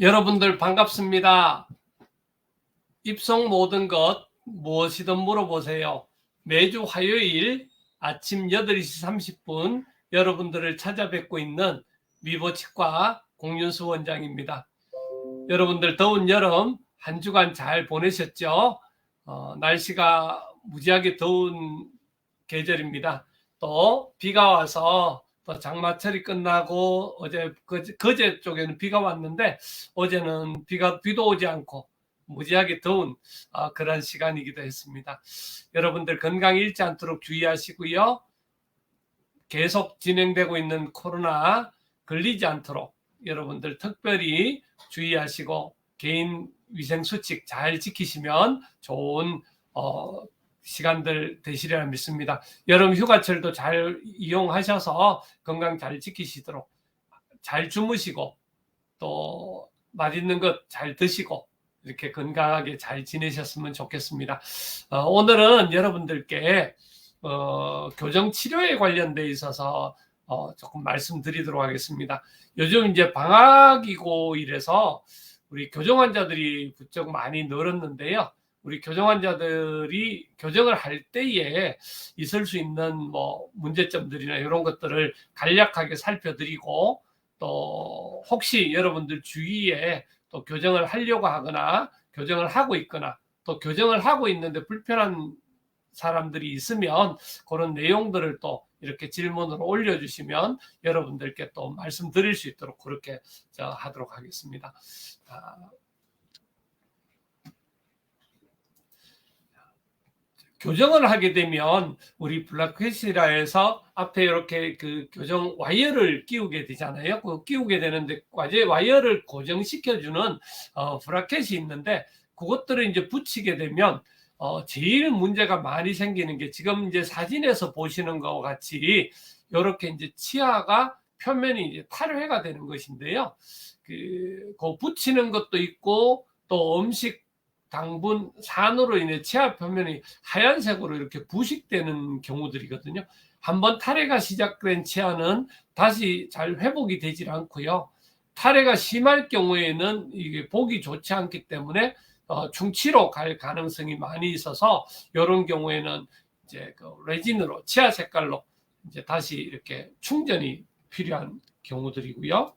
여러분들 반갑습니다. 입속 모든 것 무엇이든 물어보세요. 매주 화요일 아침 8시 30분 여러분들을 찾아뵙고 있는 미보치과 공윤수 원장입니다. 여러분들 더운 여름 한 주간 잘 보내셨죠? 어, 날씨가 무지하게 더운 계절입니다. 또 비가 와서 또 장마철이 끝나고 어제 그제, 그제 쪽에는 비가 왔는데 어제는 비가 비도 오지 않고 무지하게 더운 어, 그런 시간이기도 했습니다. 여러분들 건강 잃지 않도록 주의하시고요. 계속 진행되고 있는 코로나 걸리지 않도록 여러분들 특별히 주의하시고 개인 위생 수칙 잘 지키시면 좋은 어, 시간들 되시리라 믿습니다. 여름 휴가철도 잘 이용하셔서 건강 잘 지키시도록 잘 주무시고 또 맛있는 것 잘 드시고 이렇게 건강하게 잘 지내셨으면 좋겠습니다. 어, 오늘은 여러분들께 어, 교정 치료에 관련돼 있어서 어, 조금 말씀드리도록 하겠습니다. 요즘 이제 방학이고 이래서 우리 교정 환자들이 부쩍 많이 늘었는데요. 우리 교정 환자들이 교정을 할 때에 있을 수 있는 뭐 문제점들이나 이런 것들을 간략하게 살펴드리고 또 혹시 여러분들 주위에 또 교정을 하려고 하거나 교정을 하고 있거나 또 교정을 하고 있는데 불편한 사람들이 있으면 그런 내용들을 또 이렇게 질문으로 올려주시면 여러분들께 또 말씀드릴 수 있도록 그렇게 하도록 하겠습니다. 교정을 하게 되면 우리 블라켓이라해서 앞에 이렇게 그 교정 와이어를 끼우게 되잖아요. 그 끼우게 되는데 과제 와이어를 고정시켜주는 어, 브라켓이 있는데 그것들을 이제 붙이게 되면 어, 제일 문제가 많이 생기는 게 지금 이제 사진에서 보시는 것과 같이 이렇게 이제 치아가 표면이 이제 탈회가 되는 것인데요. 그, 그 붙이는 것도 있고 또 음식 당분 산으로 인해 치아 표면이 하얀색으로 이렇게 부식되는 경우들이거든요. 한번 탈해가 시작된 치아는 다시 잘 회복이 되질 않고요. 탈해가 심할 경우에는 이게 보기 좋지 않기 때문에 어, 중치로 갈 가능성이 많이 있어서 이런 경우에는 이제 그 레진으로 치아 색깔로 이제 다시 이렇게 충전이 필요한 경우들이고요.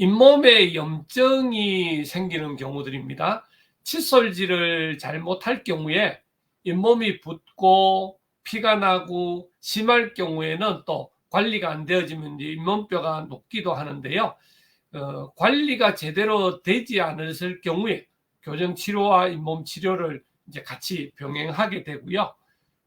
잇몸에 염증이 생기는 경우들입니다. 칫솔질을 잘못할 경우에 잇몸이 붓고 피가 나고 심할 경우에는 또 관리가 안 되어지면 잇몸뼈가 녹기도 하는데요. 어, 관리가 제대로 되지 않을 경우에 교정 치료와 잇몸 치료를 이제 같이 병행하게 되고요.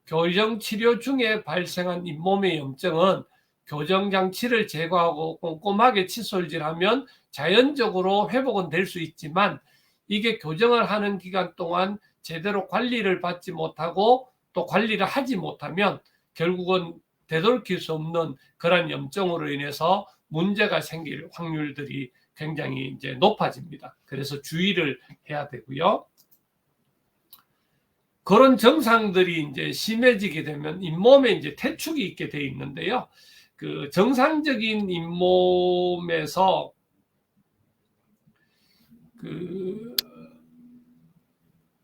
교정 치료 중에 발생한 잇몸의 염증은 교정 장치를 제거하고 꼼꼼하게 칫솔질하면 자연적으로 회복은 될 수 있지만 이게 교정을 하는 기간 동안 제대로 관리를 받지 못하고 또 관리를 하지 못하면 결국은 되돌킬 수 없는 그런 염증으로 인해서 문제가 생길 확률들이 굉장히 이제 높아집니다. 그래서 주의를 해야 되고요. 그런 증상들이 이제 심해지게 되면 잇몸에 이제 태축이 있게 돼 있는데요. 그 정상적인 잇몸에서 그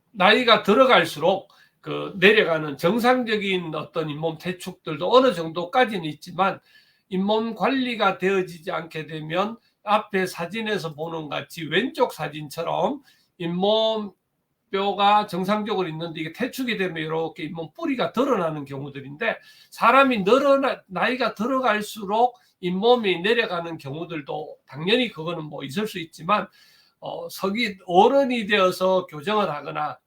나이가 들어갈수록 그 내려가는 정상적인 어떤 잇몸 태축들도 어느 정도까지는 있지만 잇몸 관리가 되어지지 않게 되면 앞에 사진에서 보는 같이 왼쪽 사진처럼 잇몸 뼈가 정상적으로 있는데 이게 태축이 되면 이렇게 잇몸 뿌리가 드러나는 경우들인데 사람이 늘어나 나이가 들어갈수록 잇몸이 내려가는 경우들도 당연히 그거는 뭐 있을 수 있지만 어, 석이 어른이 되어서 교정을 하거나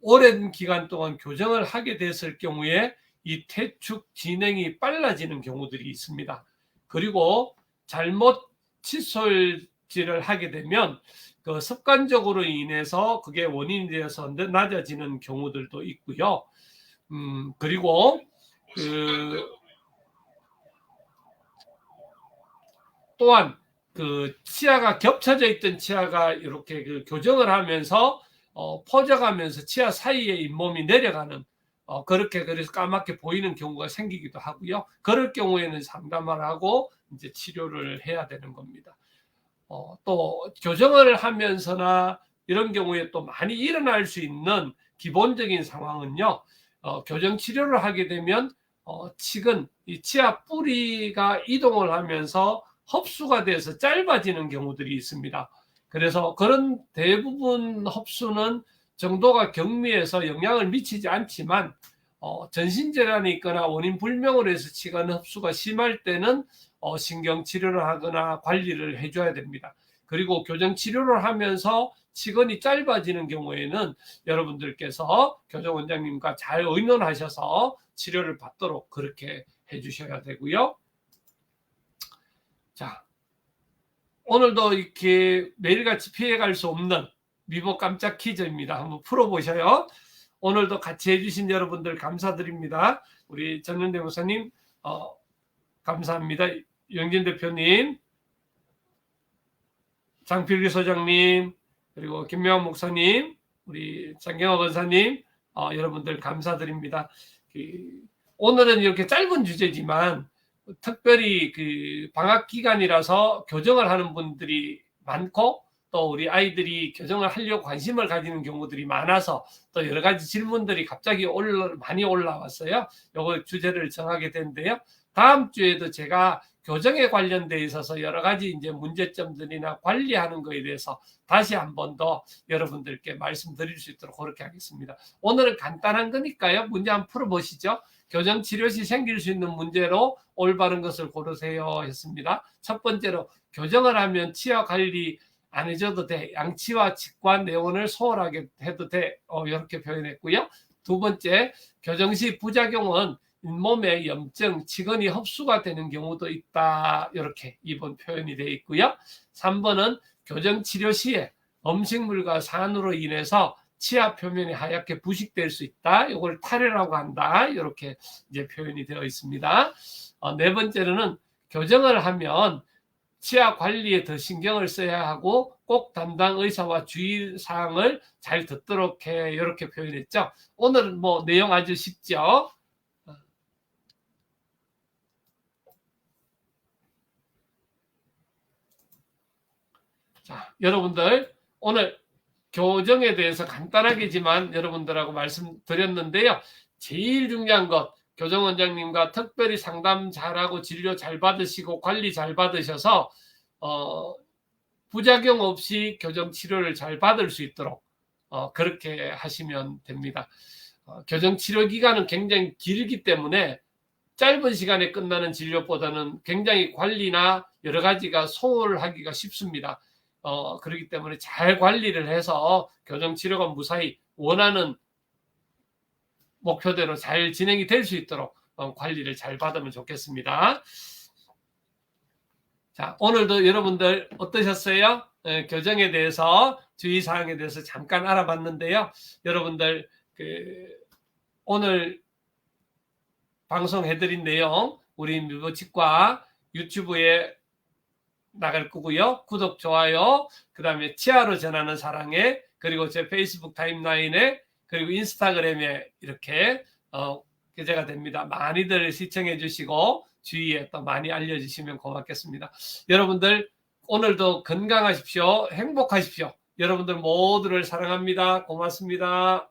오랜 기간 동안 교정을 하게 됐을 경우에 이 태축 진행이 빨라지는 경우들이 있습니다. 그리고 잘못 칫솔 질을 하게 되면 그 습관적으로 인해서 그게 원인이 되어서 낮아지는 경우들도 있고요. 음, 그리고 그 또한 그 치아가 겹쳐져 있던 치아가 이렇게 그 교정을 하면서 어, 퍼져가면서 치아 사이에 잇몸이 내려가는 어, 그렇게 그래서 까맣게 보이는 경우가 생기기도 하고요. 그럴 경우에는 상담을 하고 이제 치료를 해야 되는 겁니다. 어, 또 교정을 하면서나 이런 경우에 또 많이 일어날 수 있는 기본적인 상황은요. 어, 교정 치료를 하게 되면 어, 치근 이 치아 뿌리가 이동을 하면서 흡수가 돼서 짧아지는 경우들이 있습니다. 그래서 그런 대부분 흡수는 정도가 경미해서 영향을 미치지 않지만 어, 전신 질환이 있거나 원인 불명으로 해서 치관 흡수가 심할 때는 어, 신경 치료를 하거나 관리를 해줘야 됩니다. 그리고 교정 치료를 하면서 치근이 짧아지는 경우에는 여러분들께서 교정 원장님과 잘 의논하셔서 치료를 받도록 그렇게 해주셔야 되고요. 자, 오늘도 이렇게 매일같이 피해갈 수 없는 미보 깜짝 퀴즈입니다. 한번 풀어보셔요. 오늘도 같이 해주신 여러분들 감사드립니다. 우리 전현대 목사님 어, 감사합니다. 영진 대표님, 장필기 소장님, 그리고 김명환 목사님, 우리 장경호 권사님, 어, 여러분들 감사드립니다. 그, 오늘은 이렇게 짧은 주제지만 특별히 그 방학 기간이라서 교정을 하는 분들이 많고 또 우리 아이들이 교정을 하려고 관심을 가지는 경우들이 많아서 또 여러 가지 질문들이 갑자기 올라, 많이 올라왔어요. 요거 주제를 정하게 됐는데요. 다음 주에도 제가 교정에 관련돼 있어서 여러 가지 이제 문제점들이나 관리하는 거에 대해서 다시 한 번 더 여러분들께 말씀드릴 수 있도록 그렇게 하겠습니다. 오늘은 간단한 거니까요. 문제 한번 풀어보시죠. 교정 치료 시 생길 수 있는 문제로 올바른 것을 고르세요 했습니다. 첫 번째로 교정을 하면 치아 관리 안 해줘도 돼. 양치와 직관 내원을 소홀하게 해도 돼. 어, 이렇게 표현했고요. 두 번째, 교정 시 부작용은 잇몸에 염증, 치근이 흡수가 되는 경우도 있다. 이렇게 2번 표현이 되어 있고요. 3번은 교정 치료 시에 음식물과 산으로 인해서 치아 표면이 하얗게 부식될 수 있다. 이걸 탈해라고 한다. 이렇게 이제 표현이 되어 있습니다. 어, 네 번째로는 교정을 하면 치아 관리에 더 신경을 써야 하고 꼭 담당 의사와 주의 사항을 잘 듣도록 해 이렇게 표현했죠. 오늘은 뭐 내용 아주 쉽죠. 자, 여러분들 오늘 교정에 대해서 간단하게지만 여러분들하고 말씀드렸는데요. 제일 중요한 것 교정 원장님과 특별히 상담 잘하고 진료 잘 받으시고 관리 잘 받으셔서 어, 부작용 없이 교정 치료를 잘 받을 수 있도록 어, 그렇게 하시면 됩니다. 어, 교정 치료 기간은 굉장히 길기 때문에 짧은 시간에 끝나는 진료보다는 굉장히 관리나 여러 가지가 소홀하기가 쉽습니다. 어, 그렇기 때문에 잘 관리를 해서 교정 치료가 무사히 원하는 목표대로 잘 진행이 될 수 있도록 어, 관리를 잘 받으면 좋겠습니다. 자, 오늘도 여러분들 어떠셨어요? 에, 교정에 대해서 주의사항에 대해서 잠깐 알아봤는데요. 여러분들 그 오늘 방송해드린 내용 우리 미보치과 유튜브에 나갈 거고요. 구독, 좋아요, 그 다음에 치아로 전하는 사랑에 그리고 제 페이스북 타임라인에 그리고 인스타그램에 이렇게 어, 게재가 됩니다. 많이들 시청해 주시고 주위에 또 많이 알려주시면 고맙겠습니다. 여러분들 오늘도 건강하십시오. 행복하십시오. 여러분들 모두를 사랑합니다. 고맙습니다.